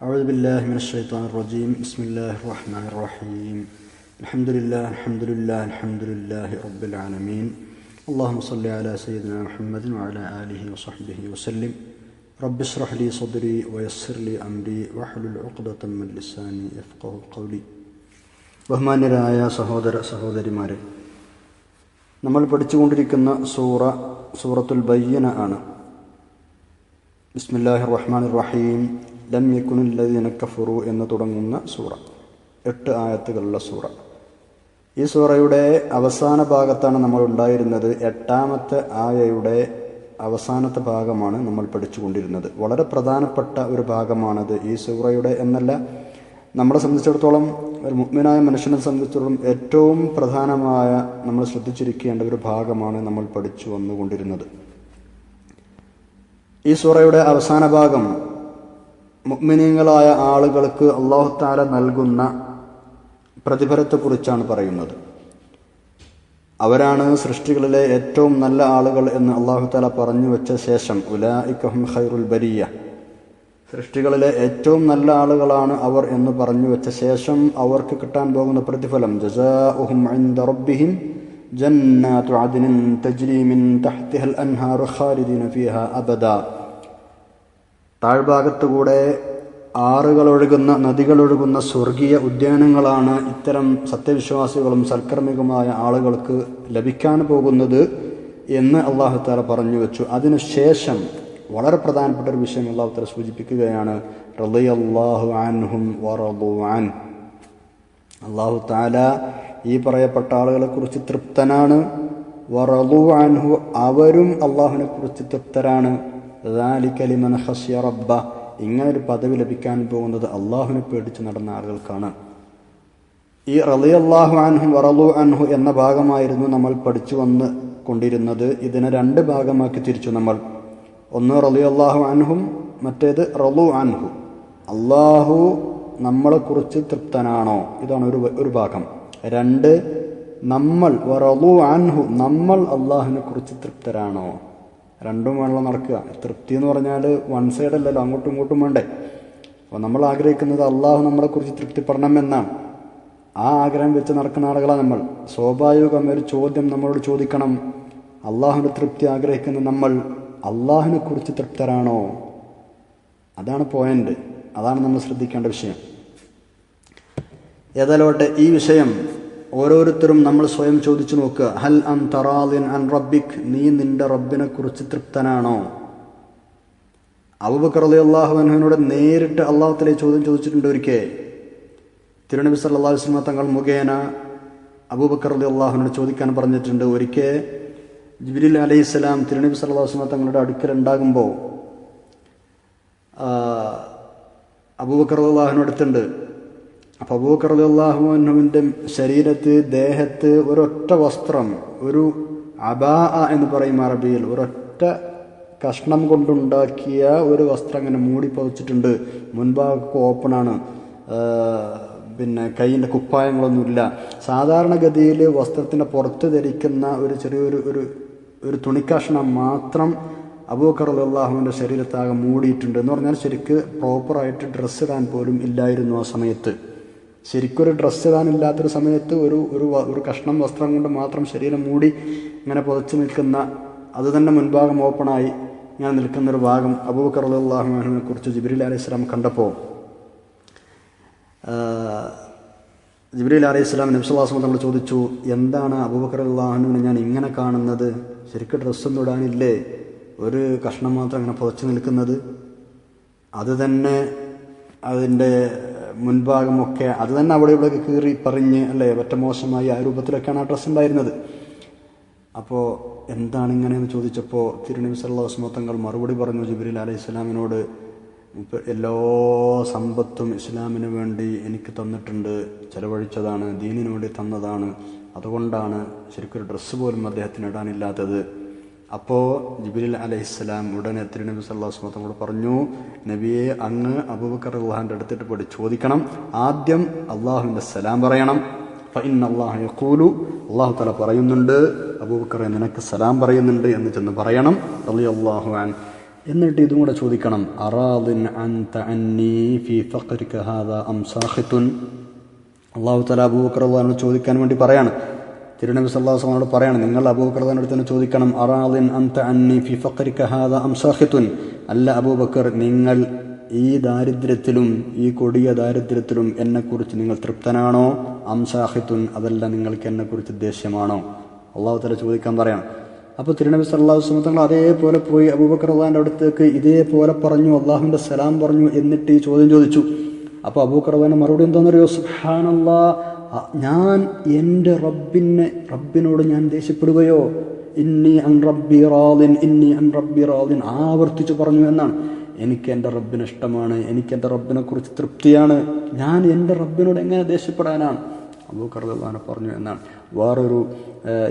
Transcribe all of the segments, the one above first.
أعوذ بالله من الشيطان الرجيم بسم الله الرحمن الرحيم الحمد لله الحمد لله الحمد لله رب العالمين اللهم صل على سيدنا محمد وعلى آله وصحبه وسلم رب اشرح لي صدري ويسر لي أمري واحلل عقدة من لساني يفقه قولي ബഹുമാന്യരായ സഹോദര സഹോദരിമാരെ നമ്മൾ പഠിച്ചുകൊണ്ടിരിക്കുന്ന സൂറ സൂറത്തുൽ ബയ്യന ആണ് ബിസ്മില്ലാഹി റഹ്മാൻ റഹീം ലം എന്ന് തുടങ്ങുന്ന സൂറ. എട്ട് ആയത്തുകളുള്ള സൂറ. ഈ സൂറയുടെ അവസാന ഭാഗത്താണ് നമ്മൾ ഉണ്ടായിരുന്നത്. എട്ടാമത്തെ ആയയുടെ അവസാനത്തെ ഭാഗമാണ് നമ്മൾ പഠിച്ചുകൊണ്ടിരുന്നത്. വളരെ പ്രധാനപ്പെട്ട ഒരു ഭാഗമാണത് ഈ സൂറയുടെ എന്നല്ല. നമ്മളെ സംബന്ധിച്ചിടത്തോളം ഒരു മുഗ്മിനായ മനുഷ്യനെ സംബന്ധിച്ചിടത്തോളം ഏറ്റവും പ്രധാനമായ നമ്മൾ ശ്രദ്ധിച്ചിരിക്കേണ്ട ഒരു ഭാഗമാണ് നമ്മൾ പഠിച്ചു വന്നുകൊണ്ടിരുന്നത്. ഈ സൂറയുടെ അവസാന ഭാഗം മുഗ്മിനീങ്ങളായ ആളുകൾക്ക് അള്ളാഹുത്താര നൽകുന്ന പ്രതിഫലത്തെക്കുറിച്ചാണ് പറയുന്നത്. അവരാണ് സൃഷ്ടികളിലെ ഏറ്റവും നല്ല ആളുകൾ എന്ന് അള്ളാഹുത്താല പറഞ്ഞു വെച്ച ശേഷം ഉലായിക്കഹം ഖൈറുൽ ബരിയ. സൃഷ്ടികളിലെ ഏറ്റവും നല്ല ആളുകളാണ് അവർ എന്ന് പറഞ്ഞു വെച്ച ശേഷം അവർക്ക് കിട്ടാൻ പോകുന്ന പ്രതിഫലം ജസാഉഹും ഇൻദ റബ്ബിഹിം അദ്നിൻ തജ്രീമിൻ തഹ്തിഹൽ അൻഹാറു ഖാലിദീന ഫീഹാ അബദാ. താഴ്ഭാഗത്തുകൂടെ ആറുകളൊഴുകുന്ന നദികളൊഴുകുന്ന സ്വർഗീയ ഉദ്യാനങ്ങളാണ് ഇത്തരം സത്യവിശ്വാസികളും സൽക്കർമ്മികമായ ആളുകൾക്ക് ലഭിക്കാൻ പോകുന്നത് എന്ന് അള്ളാഹുത്താല പറഞ്ഞു വെച്ചു. അതിനുശേഷം വളരെ പ്രധാനപ്പെട്ട ഒരു വിഷയം അള്ളാഹുത്താല സൂചിപ്പിക്കുകയാണ് റളിയല്ലാഹു അൻഹും അള്ളാഹു താല ഈ പറയപ്പെട്ട ആളുകളെക്കുറിച്ച് തൃപ്തനാണ്. വറലു അൻഹു അവരും അള്ളാഹുവിനെ കുറിച്ച് തൃപ്തരാണ്. ലിമൻ ഹസ്യ റബ്ബ ഇങ്ങനൊരു പദവി ലഭിക്കാൻ പോകുന്നത് അള്ളാഹുവിനെ പേടിച്ച് നടന്ന ആളുകൾക്കാണ്. ഈ അള്ളാഹു അൻഹു വറലു അൻഹു എന്ന ഭാഗമായിരുന്നു നമ്മൾ പഠിച്ചു വന്ന് കൊണ്ടിരുന്നത്. ഇതിനെ രണ്ട് ഭാഗമാക്കി തിരിച്ചു നമ്മൾ. ഒന്ന് അള്ളാഹു അൻഹും മറ്റേത് റലു അൻഹു. അള്ളാഹു നമ്മളെക്കുറിച്ച് തൃപ്തനാണോ? ഇതാണ് ഒരു ഒരു ഭാഗം. രണ്ട് നമ്മൾ വറലു അൻഹു നമ്മൾ അള്ളാഹുവിനെ കുറിച്ച് തൃപ്തരാണോ? രണ്ടും വേണമല്ലോ നടക്കുക. തൃപ്തി എന്ന് പറഞ്ഞാൽ വൺ സൈഡ് അല്ലല്ലോ അങ്ങോട്ടും ഇങ്ങോട്ടും വേണ്ടേ. അപ്പോൾ നമ്മൾ ആഗ്രഹിക്കുന്നത് അള്ളാഹു നമ്മളെക്കുറിച്ച് തൃപ്തിപ്പെടണമെന്നാണ് ആ ആഗ്രഹം വെച്ച് നടക്കുന്ന ആളുകളാണ് നമ്മൾ. സ്വാഭാവികം ഒരു ചോദ്യം നമ്മളോട് ചോദിക്കണം. അള്ളാഹുവിന്റെ തൃപ്തി ആഗ്രഹിക്കുന്ന നമ്മൾ അള്ളാഹുവിനെ കുറിച്ച് തൃപ്തരാണോ? അതാണ് പോയിന്റ് അതാണ് നമ്മൾ ശ്രദ്ധിക്കേണ്ട വിഷയം. ഏതായാലോട്ടെ ഈ വിഷയം ഓരോരുത്തരും നമ്മൾ സ്വയം ചോദിച്ചു നോക്കുക. ഹൽ അൻ തറാലിൻ അൻ റബ്ബിക്. നീ നിന്റെ റബ്ബിനെ കുറിച്ച് തൃപ്തനാണോ? അബുബക്കർ അലി അള്ളാഹുവിനോട് നേരിട്ട് അള്ളാഹുത്തലെ ചോദ്യം ചോദിച്ചിട്ടുണ്ട് ഒരിക്കൽ. തിരുനബി സല്ലാ വസ്ലമ തങ്ങൾ മുഖേന അബൂബക്കർ അലി അള്ളാഹുവിനോട് ചോദിക്കാൻ പറഞ്ഞിട്ടുണ്ട് ഒരിക്കൽ. ജിബിലിൽ അലൈഹി സ്വലാം തിരുനബി സല്ലാ വസ്ലമ തങ്ങളുടെ അടുക്കൽ ഉണ്ടാകുമ്പോൾ അബൂബക്കർ അള്ളാഹുവിനടുത്തുണ്ട് അപ്പോൾ അബൂബക്കർ അള്ളാഹുവിന്റെ ശരീരത്ത് ദേഹത്ത് ഒരൊറ്റ വസ്ത്രം ഒരു അബാ എന്ന് പറയും അറബിയിൽ ഒരൊറ്റ കഷ്ണം കൊണ്ടുണ്ടാക്കിയ ഒരു വസ്ത്രം അങ്ങനെ മൂടി പതിച്ചിട്ടുണ്ട്. മുൻഭാഗമൊക്കെ ഓപ്പണാണ് പിന്നെ കൈയിന്റെ കുപ്പായങ്ങളൊന്നുമില്ല. സാധാരണഗതിയിൽ വസ്ത്രത്തിന്റെ പുറത്ത് ധരിക്കുന്ന ഒരു ചെറിയൊരു ഒരു ഒരു തുണിക്കഷ്ണം മാത്രം അബൂക്കർ അള്ളാഹുവിന്റെ ശരീരത്താകെ മൂടിയിട്ടുണ്ട്. എന്ന് പറഞ്ഞാൽ ശരിക്ക് പ്രോപ്പറായിട്ട് ഡ്രസ്സ് ഇടാൻ പോലും ഇല്ലായിരുന്നു ആ സമയത്ത്. ശരിക്കൊരു ഡ്രസ്സ് ഇടാനില്ലാത്തൊരു സമയത്ത് ഒരു ഒരു ഒരു കഷ്ണം വസ്ത്രം കൊണ്ട് മാത്രം ശരീരം മൂടി ഇങ്ങനെ പുതച്ചു നിൽക്കുന്ന അത് തന്നെ മുൻഭാഗം ഓപ്പണായി ഇങ്ങനെ നിൽക്കുന്നൊരു ഭാഗം അബൂബക്കർ അള്ളാഹുവിനെ കുറിച്ച് ജിബ്രീൽ അലൈഹി സ്വലാം കണ്ടപ്പോൾ ജിബ്രീൽ അലൈഹി സ്വലാം നബ്സുല്ലാസ്മ നമ്മൾ ചോദിച്ചു എന്താണ് അബൂബക്കർ അള്ളാഹുവിനെ ഞാൻ ഇങ്ങനെ കാണുന്നത്? ശരിക്കും ഡ്രസ്സൊന്നും ഇടാനില്ലേ? ഒരു കഷ്ണം മാത്രം അങ്ങനെ പുതച്ചു നിൽക്കുന്നത്? അത് തന്നെ അതിന്റെ മുൻഭാഗമൊക്കെ അത് തന്നെ അവിടെ ഇവിടെ കീറി പറഞ്ഞ് അല്ലേ ഒറ്റ മോശമായ ആ രൂപത്തിലൊക്കെയാണ് ആ ഡ്രസ്സ് ഉണ്ടായിരുന്നത്. അപ്പോൾ എന്താണ് ഇങ്ങനെയെന്ന് ചോദിച്ചപ്പോൾ തിരുനബി സല്ലാസ്മ തങ്ങൾ മറുപടി പറഞ്ഞു ജിബ്രീൽ അലൈഹി ഇപ്പൊ എല്ലാ സമ്പത്തും ഇസ്ലാമിന് വേണ്ടി എനിക്ക് തന്നിട്ടുണ്ട് ചെലവഴിച്ചതാണ് ദീനിന് വേണ്ടി തന്നതാണ് അതുകൊണ്ടാണ് ശരിക്കൊരു ഡ്രസ്സ് പോലും അദ്ദേഹത്തിന് ഇടാനില്ലാത്തത്. അപ്പോൾ ജിബിലിൽ അലൈഹിസ്സലാം ഉടനെ തിരുനബി സല്ലാഹു വസ്ലമോട് പറഞ്ഞു നബിയെ അങ്ങ് അബൂബക്കർ അള്ളാഹിന്റെ അടുത്തിട്ട് പോയി ചോദിക്കണം. ആദ്യം അള്ളാഹുവിന്റെ സലാം പറയണം. ഫൈൻ അള്ളാഹു യഖൂലു. അള്ളാഹു തല പറയുന്നുണ്ട് അബൂബക്കറെ നിനക്ക് സലാം പറയുന്നുണ്ട് എന്ന് ചെന്ന് പറയണം. അലി അള്ളാഹു എന്നിട്ട് ഇതും കൂടെ ചോദിക്കണം അറാദിൻ അള്ളാഹു തല അബൂബക്കർ അള്ളഹാനോട് ചോദിക്കാൻ വേണ്ടി പറയാണ്. തിരുനബി വസല്ലമയോട് പറയാണ് നിങ്ങൾ അബൂബക്കറിനടുത്ത് തന്നെ ചോദിക്കണം അറാദിൻ അന്ത അന്നി ഫി ഫഖ്രിക ഹാദാ അം സാഖിത്തുൻ? അല്ല അബൂബക്കർ നിങ്ങൾ ഈ ദാരിദ്ര്യത്തിലും ഈ കൊടിയ ദാരിദ്ര്യത്തിലും എന്നെക്കുറിച്ച് നിങ്ങൾ തൃപ്തനാണോ? അംസാഹിത്തുൻ അതല്ല നിങ്ങൾക്ക് എന്നെക്കുറിച്ച് ദേഷ്യമാണോ? അള്ളാഹു തല ചോദിക്കാൻ പറയണം. അപ്പോൾ തിരുനബി സല്ലാഹു അലൈഹി വസല്ലം തങ്ങൾ അതേപോലെ പോയി അബൂബക്കർ അള്ളഹാന്റെ അടുത്തേക്ക് ഇതേപോലെ പറഞ്ഞു അള്ളാഹുവിന്റെ സലാം പറഞ്ഞു എന്നിട്ട് ഈ ചോദ്യം ചോദിച്ചു. അപ്പോൾ അബൂബക്കർ അള്ളഹാന്റെ മറുപടി എന്താണെന്നറിയോ? അ- ഞാൻ എന്റെ റബ്ബിനെ റബ്ബിനോട് ഞാൻ ദേഷ്യപ്പെടുകയോ ഇന്നി അൻ റബ്ബി റാദിൻ ഇന്നി അൻ റബ്ബി റാദിൻ ആവർത്തിച്ച് പറഞ്ഞു എന്നാണ്. എനിക്ക് എന്റെ റബ്ബിന് ഇഷ്ടമാണ് എനിക്ക് എന്റെ റബ്ബിനെക്കുറിച്ച് തൃപ്തിയാണ്. ഞാൻ എന്റെ റബ്ബിനോട് എങ്ങനെ ദേഷ്യപ്പെടാനാണ്? അബൂക്കർ അള്ളഹാനെ പറഞ്ഞു എന്നാണ്. വേറൊരു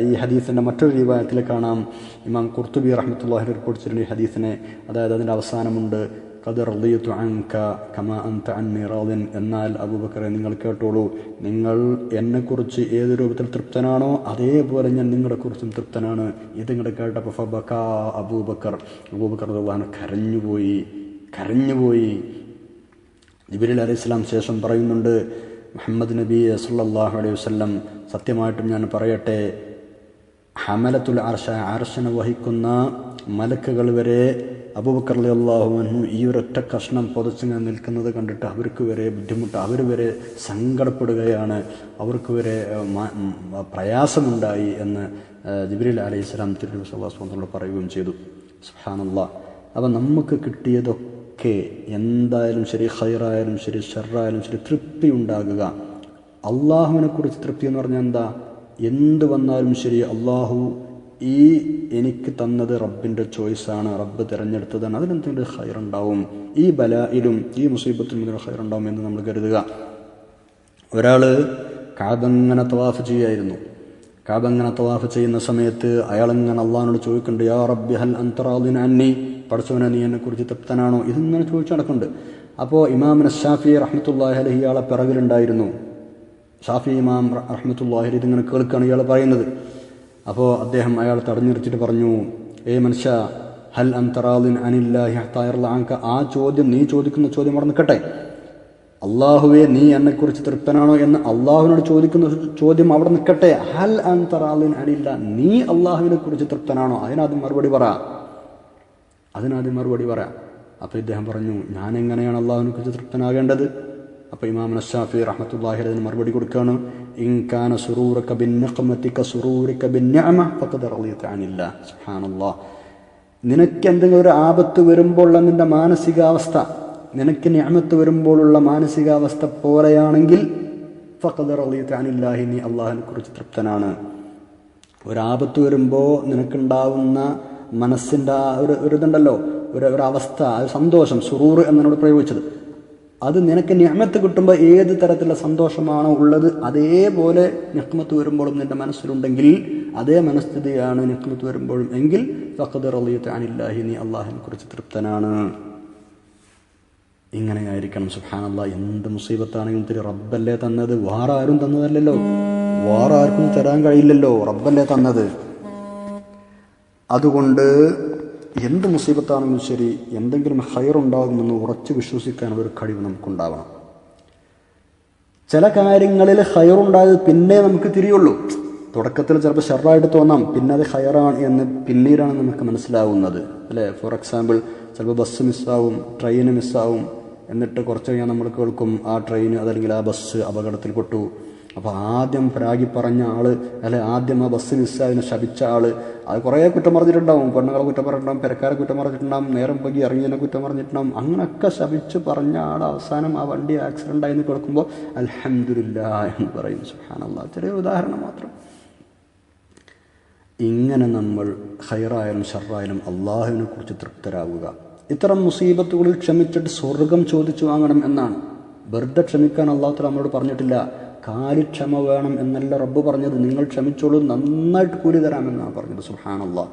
ഈ ഹദീസിന്റെ മറ്റൊരു രീവായത്തിൽ കാണാം. ഇമാം കുർത്തുബി റഹ്മത്തുള്ളാഹി റിപ്പോർട്ട് ചെയ്തിട്ടുണ്ട് ഈ ഹദീസിനെ. അതായത് അതിന്റെ അവസാനമുണ്ട്. ഖദർ റളിയതു അൻക കമാ അൻത അന്നി റാദിൻ എന്നാൽ അബൂബക്കറെ നിങ്ങൾ കേട്ടോളൂ. നിങ്ങൾ എന്നെക്കുറിച്ച് ഏത് രൂപത്തിൽ തൃപ്തനാണോ അതേപോലെ ഞാൻ നിങ്ങളെക്കുറിച്ചും തൃപ്തനാണ് ഇത് നിങ്ങൾ കേട്ടപ്പോൾ ഫബക്ക അബൂബക്കർ അബൂബക്കർ റളിയല്ലാഹു കരഞ്ഞുപോയി. കരഞ്ഞുപോയി. ജിബിരിൽ അലൈഹി ഇസ്ലാം ശേഷം പറയുന്നുണ്ട് മുഹമ്മദ് നബി സല്ലല്ലാഹു അലൈഹി വസല്ലം സത്യമായിട്ടും ഞാൻ പറയട്ടെ ഹമലത്തുൽ അർഷ അർശന വഹിക്കുന്ന മലക്കുകൾ വരെ അബൂബക്കർ അള്ളാഹു അൻഹു ഈ ഒരൊറ്റ കഷ്ണം പുതച്ചിങ്ങനെ നിൽക്കുന്നത് കണ്ടിട്ട് അവർക്ക് വരെ ബുദ്ധിമുട്ട് അവർ വരെ സങ്കടപ്പെടുകയാണ് അവർക്ക് വരെ പ്രയാസമുണ്ടായി എന്ന് ജിബ്രീൽ അലൈഹി സ്വലാം തിരുനബി സല്ലല്ലാഹു പറയുകയും ചെയ്തു. സുഹാനുള്ള അപ്പം നമുക്ക് കിട്ടിയതൊക്കെ എന്തായാലും ശരി ഹൈറായാലും ശരി ഷെറായാലും ശരി തൃപ്തി ഉണ്ടാകുക. അള്ളാഹുവിനെ കുറിച്ച് തൃപ്തി എന്ന് പറഞ്ഞാൽ എന്താ? എന്ത് വന്നാലും ശരി അള്ളാഹു ഈ എനിക്ക് തന്നത് റബ്ബിന്റെ ചോയ്സാണ്. റബ്ബ് തിരഞ്ഞെടുത്തതാണ്. അതിനെന്തെങ്കിലും ഹൈറുണ്ടാവും ഈ ബലായിലും ഈ മുസീബത്തിലും ഇതിന് ഹൈറുണ്ടാവും എന്ന് നമ്മൾ കരുതുക. ഒരാൾ കാബങ്ങനെ തവാഫ് ചെയ്യായിരുന്നു. കാബങ്ങനെ തവാഫ് ചെയ്യുന്ന സമയത്ത് അയാളിങ്ങനെ അള്ളഹാനോട് ചോദിക്കുന്നുണ്ട് യാ റബ്ബി ഹൽ അന്തറാദിൻ അന്നി? പഠിച്ചവനെ നീ എന്നെക്കുറിച്ച് തൃപ്തനാണോ? ഇതിങ്ങനെ ചോദിച്ചു നടക്കുന്നുണ്ട് അപ്പോൾ ഇമാം ഷാഫി റഹ്മത്തുല്ലാഹി അലഹി ഇയാളെ പിറകിലുണ്ടായിരുന്നു. ഷാഫി ഇമാം റഹ്മത്തുല്ലാഹി ഇതിങ്ങനെ കേൾക്കുകയാണ് ഇയാൾ പറയുന്നത്. അപ്പോൾ അദ്ദേഹം അയാൾ തടഞ്ഞു പറഞ്ഞു ഏ മനുഷ്യ ഹൽ അന്തറാദിൻ അനില്ലാഹി ഹത്തായർല ആങ്ക ആ ചോദ്യം നീ ചോദിക്കുന്ന ചോദ്യം അവിടെ നിൽക്കട്ടെ. അള്ളാഹുവെ നീ എന്നെക്കുറിച്ച് തൃപ്തനാണോ എന്ന് അള്ളാഹുവിനോട് ചോദിക്കുന്ന ചോദ്യം അവിടെ നിൽക്കട്ടെ. ഹൽ അന്തറാദിൻ അനില്ല നീ അള്ളാഹുവിനെ കുറിച്ച് തൃപ്തനാണോ? അതിനാദ്യം മറുപടി പറ. അതിനാദ്യം മറുപടി പറ. അപ്പോൾ ഇദ്ദേഹം പറഞ്ഞു ഞാൻ എങ്ങനെയാണ് അള്ളാഹുവിനെ കുറിച്ച് തൃപ്തനാകേണ്ടത്? അപ്പോൾ ഇമാം നഷാഫി റഹ്മത്തുള്ളാഹി അതിന് മറുപടി കൊടുക്കുകയാണ് ഇൻകാന സുറൂറക ബിന്നഖമതിക സുറൂരിക ബിന്നഅമ ഫഖദ് റളിയത അനില്ലാ. സുബ്ഹാനല്ലാഹ് നിനക്ക് എന്തെങ്കിലും ഒരു ആപത്ത് വരുമ്പോഴുള്ള നിന്റെ മാനസികാവസ്ഥ നിനക്ക് ഞാമത്ത് വരുമ്പോഴുള്ള മാനസികാവസ്ഥ പോലെയാണെങ്കിൽ ഫഖദ് റളിയത അനില്ലാഹി നീ അള്ളാഹിനെ കുറിച്ച് തൃപ്തനാണ്. ഒരാപത്ത് വരുമ്പോൾ നിനക്കുണ്ടാവുന്ന മനസ്സിന്റെ ആ ഒരു ഒരു ഇതുണ്ടല്ലോ ഒരു ഒരു അവസ്ഥ സന്തോഷം സുറൂർ എന്നോട് പ്രയോഗിച്ചത്. അത് നിനക്ക് ഞാമത്ത് കിട്ടുമ്പോൾ ഏത് തരത്തിലുള്ള സന്തോഷമാണോ ഉള്ളത് അതേപോലെ നിഹ്മത്ത് വരുമ്പോഴും നിന്റെ മനസ്സിലുണ്ടെങ്കിൽ അതേ മനസ്ഥിതിയാണ് നിഹ്മത്ത് വരുമ്പോഴും എങ്കിൽ ഫഖദ് റളിയത അനില്ലാഹി നീ അള്ളാഹിനെ കുറിച്ച് തൃപ്തനാണ്. ഇങ്ങനെയായിരിക്കണം. സുഹാനല്ല എന്ത് മുസീബത്താണെങ്കിലും തിരി റബ്ബല്ലേ തന്നത്. വേറെ ആരും തന്നതല്ലല്ലോ. വേറെ ആർക്കും തരാൻ കഴിയില്ലല്ലോ. റബ്ബല്ലേ തന്നത്. അതുകൊണ്ട് എന്ത് മുസീബത്താണെങ്കിലും ശരി എന്തെങ്കിലും ഹയറുണ്ടാകുമെന്ന് ഉറച്ചു വിശ്വസിക്കാൻ ഒരു കഴിവ് നമുക്കുണ്ടാവണം. ചില കാര്യങ്ങളിൽ ഹയറുണ്ടായത് പിന്നെ നമുക്ക് തിരിയുള്ളൂ. തുടക്കത്തിൽ ചിലപ്പോൾ ഷെറായിട്ട് തോന്നാം പിന്നെ അത് ഹയറാണ് എന്ന് പിന്നീടാണ് നമുക്ക് മനസ്സിലാവുന്നത്. അല്ലേ? ഫോർ എക്സാമ്പിൾ ചിലപ്പോൾ ബസ് മിസ്സാവും ട്രെയിന് മിസ്സാവും എന്നിട്ട് കുറച്ച് കഴിഞ്ഞാൽ നമ്മൾ കേൾക്കും ആ ട്രെയിൻ അതല്ലെങ്കിൽ ആ ബസ് അപകടത്തിൽപ്പെട്ടു അപ്പോൾ ആദ്യം പ്രാഗി പറഞ്ഞ ആൾ അല്ലെ ആദ്യം ആ ബസ് മിസ്സായതിനെ ശപിച്ച ആൾ അത് കുറേ കുറ്റം പറഞ്ഞിട്ടുണ്ടാവും. പെണ്ണുങ്ങളെ കുറ്റം പറഞ്ഞിട്ടുണ്ടാവും പെരക്കാരെ കുറ്റം പറഞ്ഞിട്ടുണ്ടാവും നേരം പകി ഇറങ്ങിയതിനെ കുറ്റം പറഞ്ഞിട്ടുണ്ടാവും. അങ്ങനെയൊക്കെ ശപിച്ച് പറഞ്ഞ ആൾ അവസാനം ആ വണ്ടി ആക്സിഡന്റ് ആയി എന്ന് കേൾക്കുമ്പോൾ അൽഹംദുലില്ല എന്ന് പറയും. സുഹാനല്ല ചെറിയ ഉദാഹരണം മാത്രം. ഇങ്ങനെ നമ്മൾ ഹൈറായാലും ഷറായാലും അള്ളാഹുവിനെ കുറിച്ച് തൃപ്തരാകുക ഇത്തരം മുസീബത്തുകളിൽ ക്ഷമിച്ചിട്ട് സ്വർഗം ചോദിച്ചു വാങ്ങണം എന്നാണ്. വെറുതെ ക്ഷമിക്കാൻ അള്ളാഹു നമ്മളോട് പറഞ്ഞിട്ടില്ല. കാലിക്ഷമ വേണം എന്നല്ല റബ്ബ് പറഞ്ഞത്. നിങ്ങൾ ക്ഷമിച്ചോളൂ നന്നായിട്ട് കൂലി തരാമെന്നാണ് പറഞ്ഞത്. സുഹാനുള്ള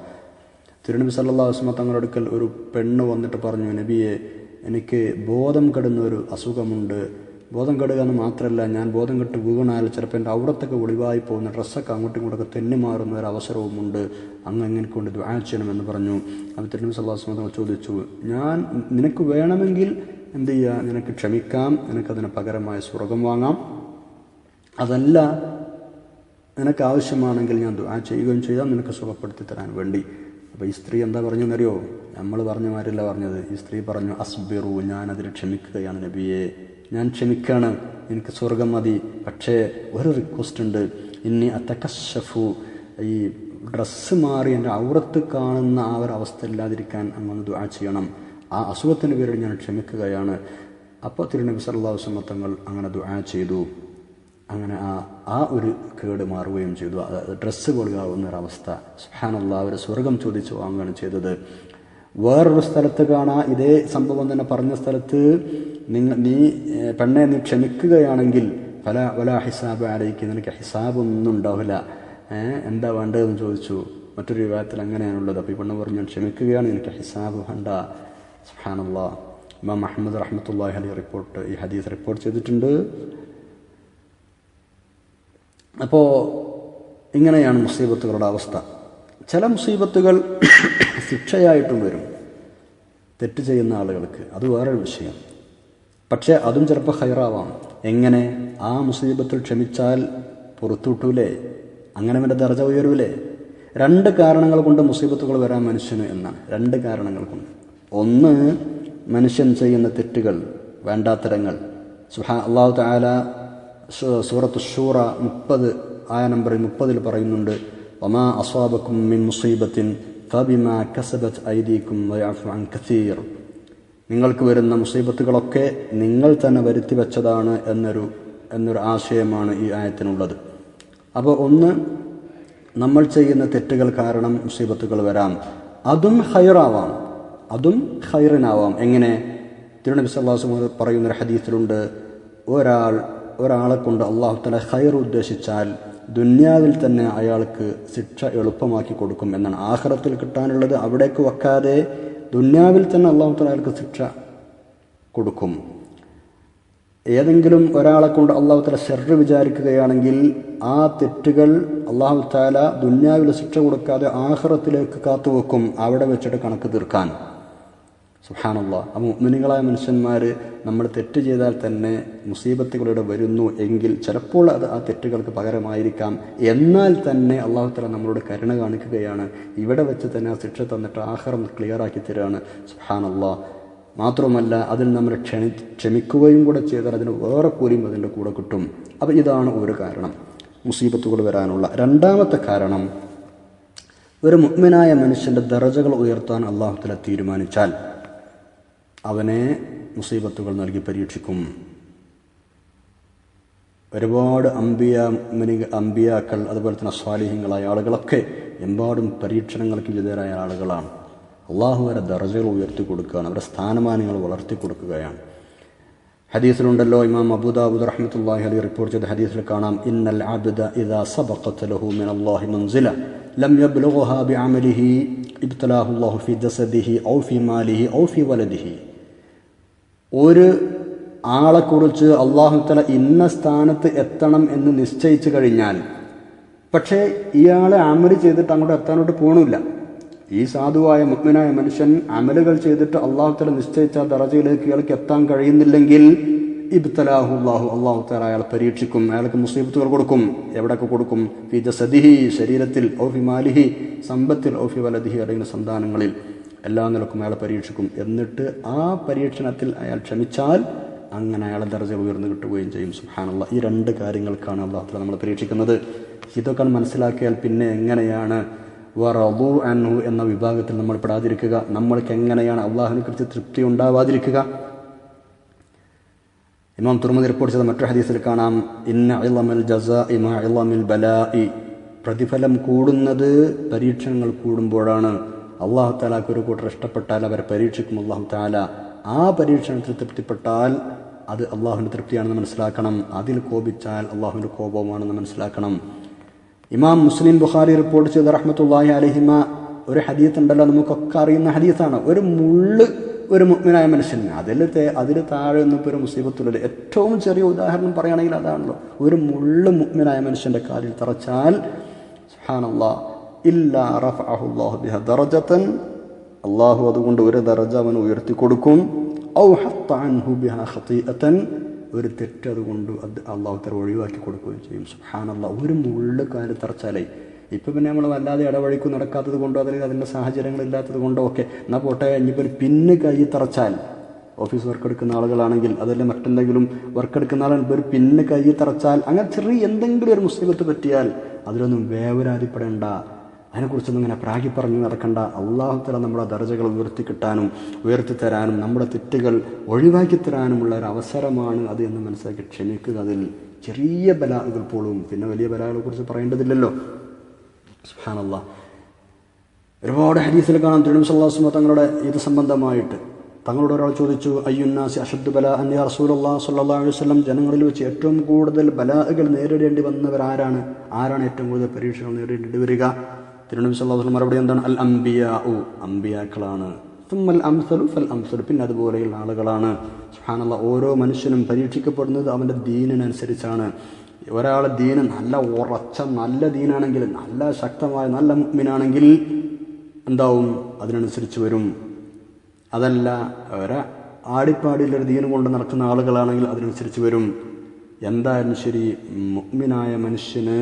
തിരുനബി സല്ലാ വസ്മ തങ്ങളുടെ അടുക്കൽ ഒരു പെണ്ണ് വന്നിട്ട് പറഞ്ഞു നബിയെ എനിക്ക് ബോധം കെടുന്ന ഒരു അസുഖമുണ്ട്. ബോധം കെടുക എന്ന് മാത്രമല്ല ഞാൻ ബോധം കെട്ട് വീണാൽ ചിലപ്പോൾ എന്റെ അവിടത്തൊക്കെ ഒളിവായി പോകുന്ന ഡ്രസ്സൊക്കെ അങ്ങോട്ടും ഇങ്ങോട്ടൊക്കെ തെന്നി മാറുന്ന ഒരു അവസരവുമുണ്ട്. അങ്ങ് എങ്ങനെ കൊണ്ട് ദ്വാ ചെയ്യണമെന്ന് പറഞ്ഞു. അപ്പോൾ തിരുനബി സല്ലാ വസ്മ ചോദിച്ചു ഞാൻ നിനക്ക് വേണമെങ്കിൽ എന്ത് ചെയ്യുക നിനക്ക് ക്ഷമിക്കാം. നിനക്കതിന് പകരമായ സ്വർഗം വാങ്ങാം. അതല്ല നിനക്ക് ആവശ്യമാണെങ്കിൽ ഞാൻ ദുആ ചെയ്യുകയും ചെയ്യാം നിനക്ക് സുഖപ്പെടുത്തി തരാൻ വേണ്ടി. അപ്പോൾ ഈ സ്ത്രീ എന്താ പറഞ്ഞെന്നറിയോ നമ്മൾ പറഞ്ഞ മാരില്ല പറഞ്ഞത്. ഈ സ്ത്രീ പറഞ്ഞു അസ്ബിറു ഞാനതിൽ ക്ഷമിക്കുകയാണ് നബിയെ. ഞാൻ ക്ഷമിക്കാണ്. എനിക്ക് സ്വർഗം മതി. പക്ഷേ ഒരു റിക്വസ്റ്റ് ഉണ്ട്. ഇനി അത്തക്കശഫു ഈ ഡ്രസ്സ് മാറി എന്റെ ഔറത്ത് കാണുന്ന ആ ഒരു അവസ്ഥ ഇല്ലാതിരിക്കാൻ അങ്ങനെ ദുആ ചെയ്യണം. ആ അസുഖത്തിന് പേരിൽ ഞാൻ ക്ഷമിക്കുകയാണ്. അപ്പോൾ തിരുനബി സല്ലല്ലാഹു അലൈഹി വസല്ലം തങ്ങൾ അങ്ങനെ ദുആ ചെയ്തു. അങ്ങനെ ആ ആ ഒരു കേട് മാറുകയും ചെയ്തു. ഡ്രസ്സ് കൊടുക്കാവുന്ന ഒരവസ്ഥ. സുഹാനുള്ള അവർ സ്വർഗം ചോദിച്ചു വാങ്ങുകയാണ് ചെയ്തത്. വേറൊരു സ്ഥലത്ത് കാണാ ഇതേ സംഭവം തന്നെ പറഞ്ഞ സ്ഥലത്ത് നിങ്ങൾ നീ പെണ്ണെ നീ ക്ഷമിക്കുകയാണെങ്കിൽ പല പല ഹിസാബ് ആരയിക്ക് നിനക്ക് ഹിസാബൊന്നും ഉണ്ടാവില്ല. എന്താ വേണ്ടതെന്ന് ചോദിച്ചു. മറ്റൊരു വിവാഹത്തിൽ അങ്ങനെയാണുള്ളത്. അപ്പോൾ ഈ പെണ്ണ് പറഞ്ഞു ക്ഷമിക്കുകയാണ് എനിക്ക് ഹിസാബ് വേണ്ട. സുഹാനുള്ള ഇമാം അഹമ്മദ് റഹ്മത്തുള്ളാഹി അലി റിപ്പോർട്ട് ഈ ഹദീസ് റിപ്പോർട്ട് ചെയ്തിട്ടുണ്ട്. അപ്പോൾ ഇങ്ങനെയാണ് മുസീബത്തുകളുടെ അവസ്ഥ. ചില മുസീബത്തുകൾ ശിക്ഷയായിട്ടും വരും. തെറ്റ് ചെയ്യുന്ന ആളുകൾക്ക് അത് വേറൊരു വിഷയം. പക്ഷേ അതും ചിലപ്പോൾ ഹൈറാവാം എങ്ങനെ? ആ മുസീബത്തിൽ ക്ഷമിച്ചാൽ പുറത്തുവിട്ടൂലേ അങ്ങനെ അവന്റെ ദർജ ഉയരൂലേ? രണ്ട് കാരണങ്ങൾ കൊണ്ട് മുസീബത്തുകൾ വരാൻ മനുഷ്യന് എന്നാണ്. രണ്ട് കാരണങ്ങൾ കൊണ്ട്. ഒന്ന് മനുഷ്യൻ ചെയ്യുന്ന തെറ്റുകൾ വേണ്ടാത്തരങ്ങൾ. സുഹാ അള്ളാഹു താല സൂറത്ത് ഷൂറ മുപ്പത് ആയ നമ്പറിൽ മുപ്പതിൽ പറയുന്നുണ്ട് ഒമാ അസ്വാബക്കും മിൻ മുസീബത്തിൻ ഫബിമാ കസബത്ത് ഐദീക്കും വയാഫു അൻ കസീർ. നിങ്ങൾക്ക് വരുന്ന മുസീബത്തുകളൊക്കെ നിങ്ങൾ തന്നെ വരുത്തി വെച്ചതാണ് എന്നൊരു എന്നൊരു ആശയമാണ് ഈ ആയത്തിനുള്ളത്. അപ്പോൾ ഒന്ന് നമ്മൾ ചെയ്യുന്ന തെറ്റുകൾ കാരണം മുസീബത്തുകൾ വരാം. അതും ഹൈറാവാം അതും ഹൈറിനാവാം എങ്ങനെ? തിരുനബി സല്ലാസ് പറയുന്നൊരു ഹദീസിലുണ്ട് ഒരാൾ ഒരാളെ കൊണ്ട് അള്ളാഹു തല ഹൈർ ഉദ്ദേശിച്ചാൽ ദുന്യാവിൽ തന്നെ അയാൾക്ക് ശിക്ഷ എളുപ്പമാക്കി കൊടുക്കും എന്നാണ്. ആഹ്റത്തിൽ കിട്ടാനുള്ളത് അവിടേക്ക് വെക്കാതെ ദുന്യാവിൽ തന്നെ അള്ളാഹു തല അയാൾക്ക് ശിക്ഷ കൊടുക്കും. ഏതെങ്കിലും ഒരാളെ കൊണ്ട് അള്ളാഹു താല ഷെറ് വിചാരിക്കുകയാണെങ്കിൽ ആ തെറ്റുകൾ അള്ളാഹു താല ദുന്യാവിൽ ശിക്ഷ കൊടുക്കാതെ ആഹ്റത്തിലേക്ക് കാത്തുവെക്കും അവിടെ വെച്ചിട്ട് കണക്ക് തീർക്കാൻ. സുഹാനുള്ള ആ മുഗ്മിനികളായ മനുഷ്യന്മാർ നമ്മൾ തെറ്റ് ചെയ്താൽ തന്നെ മുസീബത്തുകളിവിടെ വരുന്നു എങ്കിൽ ചിലപ്പോൾ അത് ആ തെറ്റുകൾക്ക് പകരമായിരിക്കാം. എന്നാൽ തന്നെ അള്ളാഹു തല നമ്മളോട് കരുണ കാണിക്കുകയാണ്. ഇവിടെ വെച്ച് തന്നെ ആ ശിക്ഷ തന്നിട്ട് ആഹാരം ക്ലിയറാക്കി തരികയാണ് സുഹാനുള്ള മാത്രമല്ല അതിൽ നമ്മൾ ക്ഷണി ക്ഷമിക്കുകയും കൂടെ ചെയ്താൽ അതിന് വേറെ കൂലിയും അതിന്റെ കൂടെ കിട്ടും. അപ്പോൾ ഇതാണ് ഒരു കാരണം. മുസീബത്തുകൾ വരാനുള്ള രണ്ടാമത്തെ കാരണം ഒരു മുഗ്മനായ മനുഷ്യന്റെ ദറജകൾ ഉയർത്താൻ അള്ളാഹുത്തല തീരുമാനിച്ചാൽ. അവനെ മുസീബത്തുകൾ നൽകി പരീക്ഷിക്കും. ഒരുപാട് അമ്പിയ അമ്പിയാക്കൾ അതുപോലെ തന്നെ സ്വാലിഹ്യങ്ങളായ ആളുകളൊക്കെ എമ്പാടും പരീക്ഷണങ്ങൾക്ക് വിധേയരായ ആളുകളാണ്. അള്ളാഹു വരെ ദർജകൾ ഉയർത്തി കൊടുക്കുകയാണ് അവരുടെ സ്ഥാനമാനങ്ങൾ വളർത്തി കൊടുക്കുകയാണ് ഹദീസിലുണ്ടല്ലോ ഇമാം അബുദാബുദ് റഹ്മത്തുല്ലാഹി അലി റിപ്പോർട്ട് ചെയ്ത ഹദീസിൽ കാണാം ഇന്നൽ അബ്ദ ഇദാ സബഖത ലഹു മിൻ അല്ലാഹി മൻസില ലം യബ്ലുഗഹാ ബിഅമലിഹി ഇബ്തലാഹു അല്ലാഹു ഫി ജസദിഹി ഔ ഫി മാലിഹി ഔ ഫി വലദിഹി. ഒരു ആളെക്കുറിച്ച് അള്ളാഹുത്തല ഇന്ന സ്ഥാനത്ത് എത്തണം എന്ന് നിശ്ചയിച്ചു കഴിഞ്ഞാൽ പക്ഷേ ഇയാളെ അമൽ ചെയ്തിട്ട് അങ്ങോട്ട് എത്താനോട്ട് പോകണില്ല ഈ സാധുവായ മുഗ്മനായ മനുഷ്യൻ അമലുകൾ ചെയ്തിട്ട് അള്ളാഹുത്തല നിശ്ചയിച്ച ദറജയിലേക്ക് ഇയാൾക്ക് എത്താൻ കഴിയുന്നില്ലെങ്കിൽ ഇബ്തലാഹു അള്ളാഹു അള്ളാഹു തല അയാളെ പരീക്ഷിക്കും അയാൾക്ക് മുസീബത്തുകൾ കൊടുക്കും എവിടെയൊക്കെ കൊടുക്കും? ഫി ജസദിഹി ശരീരത്തിൽ ഔഫി മാലിഹി സമ്പത്തിൽ ഔഫി വലദിഹി അല്ലെങ്കിൽ സന്താനങ്ങളിൽ. എല്ലാ നിലക്കും അയാളെ പരീക്ഷിക്കും. എന്നിട്ട് ആ പരീക്ഷണത്തിൽ അയാൾ ക്ഷമിച്ചാൽ അങ്ങനെ അയാളെ ദർജ ഉയർന്നു കിട്ടുകയും ചെയ്യും. സുഹാനുള്ള ഈ രണ്ട് കാര്യങ്ങൾക്കാണ് അള്ളാഹുല നമ്മൾ പരീക്ഷിക്കുന്നത്. ഇതൊക്കെ മനസ്സിലാക്കിയാൽ പിന്നെ എങ്ങനെയാണ്? വറബു അൻഹു എന്ന വിഭാഗത്തിൽ നമ്മൾ പെടാതിരിക്കുക. നമ്മൾക്ക് എങ്ങനെയാണ് അള്ളാഹുവിനെ കുറിച്ച് തൃപ്തി ഉണ്ടാവാതിരിക്കുക? ഇമാം തുറമുദി റിപ്പോർട്ട് ചെയ്ത മറ്റൊരു ഹദീസിൽ കാണാം. ഇന്ന ഇളമൽ ജസ ഇളമിൽ ബലായി പ്രതിഫലം കൂടുന്നത് പരീക്ഷണങ്ങൾ കൂടുമ്പോഴാണ്. അള്ളാഹു താലാക്ക് ഒരു കൂട്ടർ ഇഷ്ടപ്പെട്ടാൽ അവരെ പരീക്ഷിക്കും. അള്ളാഹു താല ആ പരീക്ഷണത്തിൽ തൃപ്തിപ്പെട്ടാൽ അത് അള്ളാഹുവിന്റെ തൃപ്തിയാണെന്ന് മനസ്സിലാക്കണം. അതിൽ കോപിച്ചാൽ അള്ളാഹുവിന്റെ കോപമാണെന്ന് മനസ്സിലാക്കണം. ഇമാം മുസ്ലിം ബുഖാരി റിപ്പോർട്ട് ചെയ്ത റഹ്മത്തുള്ളാഹി അലഹിമ ഒരു ഹദീത്ത് ഉണ്ടല്ലോ നമുക്കൊക്കെ അറിയുന്ന ഹദീത്താണ് ഒരു മുള്ള് ഒരു മുഗ്മിനായ മനുഷ്യന് അതിൽ അതിൽ താഴെ ഒന്നും ഇപ്പോൾ ഒരു മുസീബത്തുള്ളത്. ഏറ്റവും ചെറിയ ഉദാഹരണം പറയുകയാണെങ്കിൽ അതാണല്ലോ. ഒരു മുള്ള് മുഗ്മിനായ മനുഷ്യന്റെ കാലിൽ തറച്ചാൽ സുബ്ഹാനല്ലാ ഇല്ലാ ബിഹ അള്ളാഹു അതുകൊണ്ട് ഒരു ദറജ അവൻ ഉയർത്തി കൊടുക്കും. ഔ ബിഹ ഒരു തെറ്റ് അതുകൊണ്ട് അത് അള്ളാഹു തര ഒഴിവാക്കി കൊടുക്കുകയും ചെയ്യും. സുഹാനല്ല ഒരു മുള്ള കാൽ തറച്ചാലേ. ഇപ്പം പിന്നെ നമ്മൾ വല്ലാതെ ഇടവഴിക്കും നടക്കാത്തത് കൊണ്ടോ അല്ലെങ്കിൽ അതിന്റെ സാഹചര്യങ്ങളില്ലാത്തത് കൊണ്ടോ ഒക്കെ. എന്നാൽ പോട്ടെ ഇനിയിപ്പോൾ പിന്നെ കൈ തറച്ചാൽ. ഓഫീസ് വർക്ക് എടുക്കുന്ന ആളുകളാണെങ്കിൽ അതല്ല മറ്റെന്തെങ്കിലും വർക്ക് എടുക്കുന്ന ആളുകൾ ഒരു പിന്നെ കൈ തറച്ചാൽ. അങ്ങനെ ചെറിയ എന്തെങ്കിലും ഒരു മുസ്ലിമത്ത് പറ്റിയാൽ അതിലൊന്നും വേവരാതിപ്പെടേണ്ട അതിനെക്കുറിച്ചൊന്നും ഇങ്ങനെ പ്രാഗി പറഞ്ഞു നടക്കേണ്ട. അള്ളാഹുത്തല നമ്മുടെ ദർജകൾ ഉയർത്തി കിട്ടാനും ഉയർത്തി തരാനും നമ്മുടെ തെറ്റുകൾ ഒഴിവാക്കി തരാനുമുള്ള ഒരു അവസരമാണ് അത് എന്ന് മനസ്സിലാക്കി ക്ഷമിക്കുക. അതിൽ ചെറിയ ബലാഹുകൾ പോലും പിന്നെ വലിയ ബലാഹുകളെ കുറിച്ച് പറയേണ്ടതില്ലല്ലോ. സുഹാനല്ല ഒരുപാട് ഹരീസിൽ കാണാം തിരുനബി സല്ലാസ്മ തങ്ങളുടെ ഇത് സംബന്ധമായിട്ട് തങ്ങളോട് ഒരാൾ ചോദിച്ചു അയ്യുന്നാസി അഷദ് ബല അന്യ റസൂലുള്ള സല്ലാ അലൈഹി വസ്ലം ജനങ്ങളിൽ വെച്ച് ഏറ്റവും കൂടുതൽ ബലാഹുകൾ നേരിടേണ്ടി വന്നവരാരാണ്? ആരാണ് ഏറ്റവും കൂടുതൽ പരീക്ഷകൾ നേരിടേണ്ടി വരിക? തിരുവനന്തപുരം സല്ലാ വസ്ലം മറുപടി എന്താണ്? അൽ അംബിയ ഉ അംബിയാക്കളാണ്. തുമ്മൽ അംസലു ഫൽ അംസലു പിന്നെ അതുപോലെയുള്ള ആളുകളാണ്. സുഹാനുള്ള ഓരോ മനുഷ്യനും പരീക്ഷിക്കപ്പെടുന്നത് അവന്റെ ദീനിനനുസരിച്ചാണ്. ഒരാളെ ദീന് നല്ല ഉറച്ച നല്ല ദീനാണെങ്കിൽ നല്ല ശക്തമായ നല്ല മുഗ്മിനാണെങ്കിൽ എന്താവും? അതിനനുസരിച്ച് വരും. അതല്ല ഒരാ ആടിപ്പാടിയിലൊരു ദീന് കൊണ്ട് നടക്കുന്ന ആളുകളാണെങ്കിൽ അതിനനുസരിച്ച് വരും. എന്തായാലും ശരി മുഗ്മിനായ മനുഷ്യന്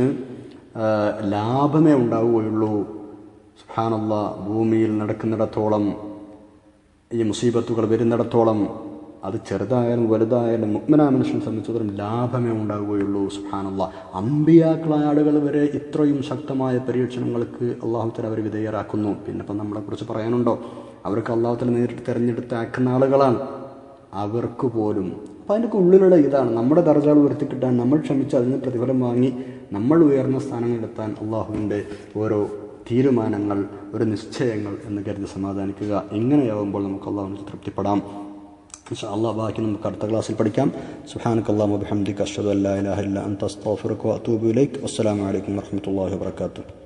ലാഭമേ ഉണ്ടാവുകയുള്ളൂ. സുഹാനുള്ള ഭൂമിയിൽ നടക്കുന്നിടത്തോളം ഈ മുസീബത്തുകൾ വരുന്നിടത്തോളം അത് ചെറുതായാലും വലുതായാലും മുഗ്മനായ മനുഷ്യനെ സംബന്ധിച്ചിടത്തോളം ലാഭമേ ഉണ്ടാവുകയുള്ളൂ സുഹാനുള്ള അമ്പിയാക്കളായ ആളുകൾ വരെ ഇത്രയും ശക്തമായ പരീക്ഷണങ്ങൾക്ക് അള്ളാഹുത്തല അവർ വിധേയരാക്കുന്നു. പിന്നെ ഇപ്പം നമ്മളെക്കുറിച്ച് പറയാനുണ്ടോ? അവർക്ക് അള്ളാഹുത്തല നേരിട്ട് തിരഞ്ഞെടുത്ത് അയക്കുന്ന ആളുകളാണ്. അവർക്ക് പോലും അപ്പം അതിന്റെ ഉള്ളിലുള്ള ഇതാണ്. നമ്മുടെ ദർജകൾ ഉയർത്തി നമ്മൾ ക്ഷമിച്ച് അതിന് പ്രതിഫലം വാങ്ങി നമ്മൾ ഉയർന്ന സ്ഥാനങ്ങളിലെത്താൻ അള്ളാഹുവിന്റെ ഓരോ തീരുമാനങ്ങൾ ഒരു നിശ്ചയങ്ങൾ എന്ന് കരുതി സമാധാനിക്കുക. ഇങ്ങനെയാവുമ്പോൾ നമുക്ക് അള്ളാഹുവിന് തൃപ്തിപ്പെടാം. ഇൻഷാ അള്ളാഹ് ബാക്കി നമുക്ക് അടുത്ത ക്ലാസ്സിൽ പഠിക്കാം. സുഹാനക്ക് അള്ളാഹു ബിഹംദിക്ക് അഷ്ഹദു അല്ലാ ഇലാഹ ഇല്ല അൻത അസ്തഗ്ഫിറുക വഅതൂബു ഇലൈക്. വസ്സലാമു അലൈക്കും വറഹ്മത്തുള്ളാഹി വബറകാതുഹു